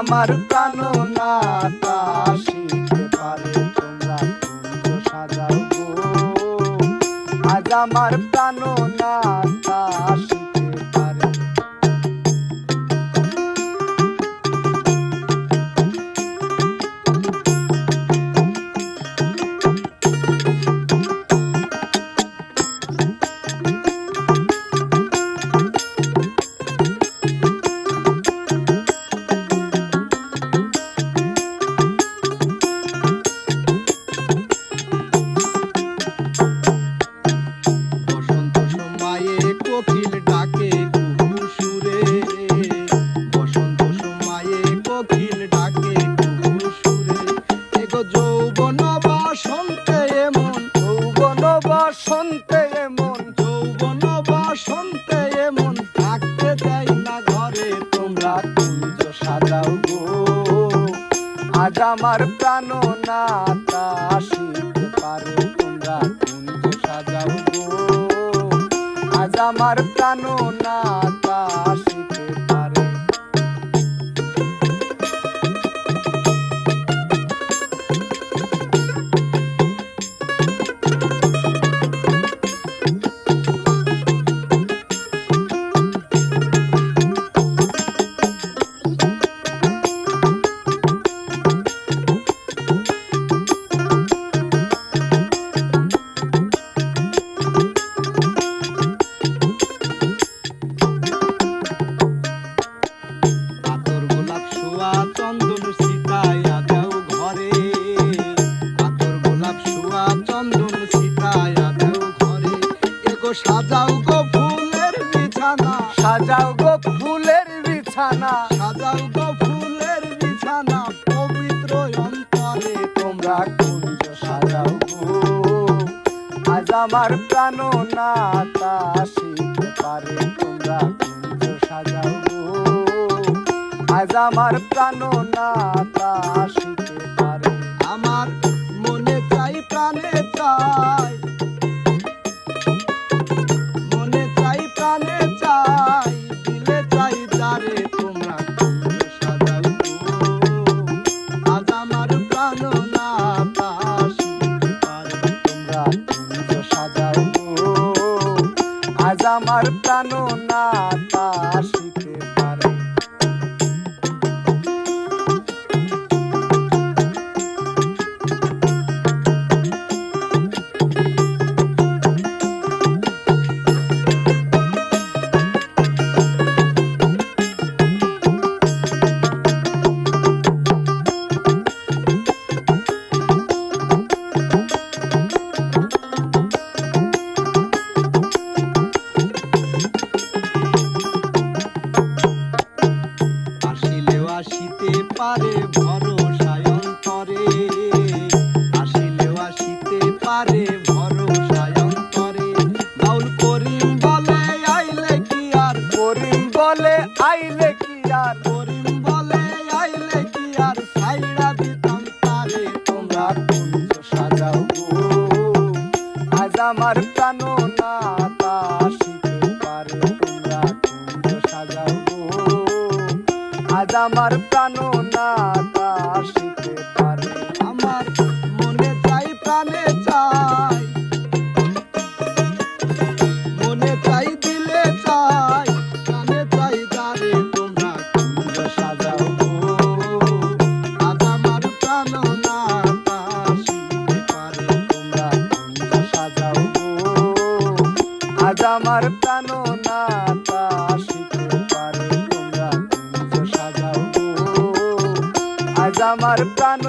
আমার প্রাণ না আজ আমার প্রাণ বসন্তে এমন, যৌবন বসন্তে এমন, থাকতে দেয় না ঘরে, তোমরা কুঞ্জ সাজাও গো। আজ আমার প্রাণ না কাশিতে পারো, তোমরা কুঞ্জ সাজাও গো। আজ আমার প্রাণ না চন্দন সিটাইয়া দেও ঘরে। পাথর গোলাপ শোয়া চন্দন সিটাইয়া দেও ঘরে। এগো সাজাও গো ফুলের বিছানা। সাজাও গো ফুলের বিছানা। সাজাও গো ফুলের বিছানা পবিত্র অন্তরে। তোমরা কুঞ্জ সাজাও গো। আজ আমার প্রাণ না কাশিতে পারে। তোমরা কুঞ্জ সাজাও আজ আমার প্রাণ না আমার মনে চাই, প্রাণে চাই। মনে চাই, প্রাণে চাই। দিলে চাই যারে তোমরা সাজাও। আজ আমার প্রাণ না সাজাও আজ আমার প্রাণ না কাশিতে করিম বলে আইলে কি আর? করিম বলে আইলে কি আর? সাইড়া দিতাম তারে, তোমরা কুঞ্জ সাজাও আজ আমার প্রাণ আমার প্রাণ না কাশিতে পারে আমার প্রাণ না কাশিতে পারে তোমরা সাজাও। আজ আমার প্রাণ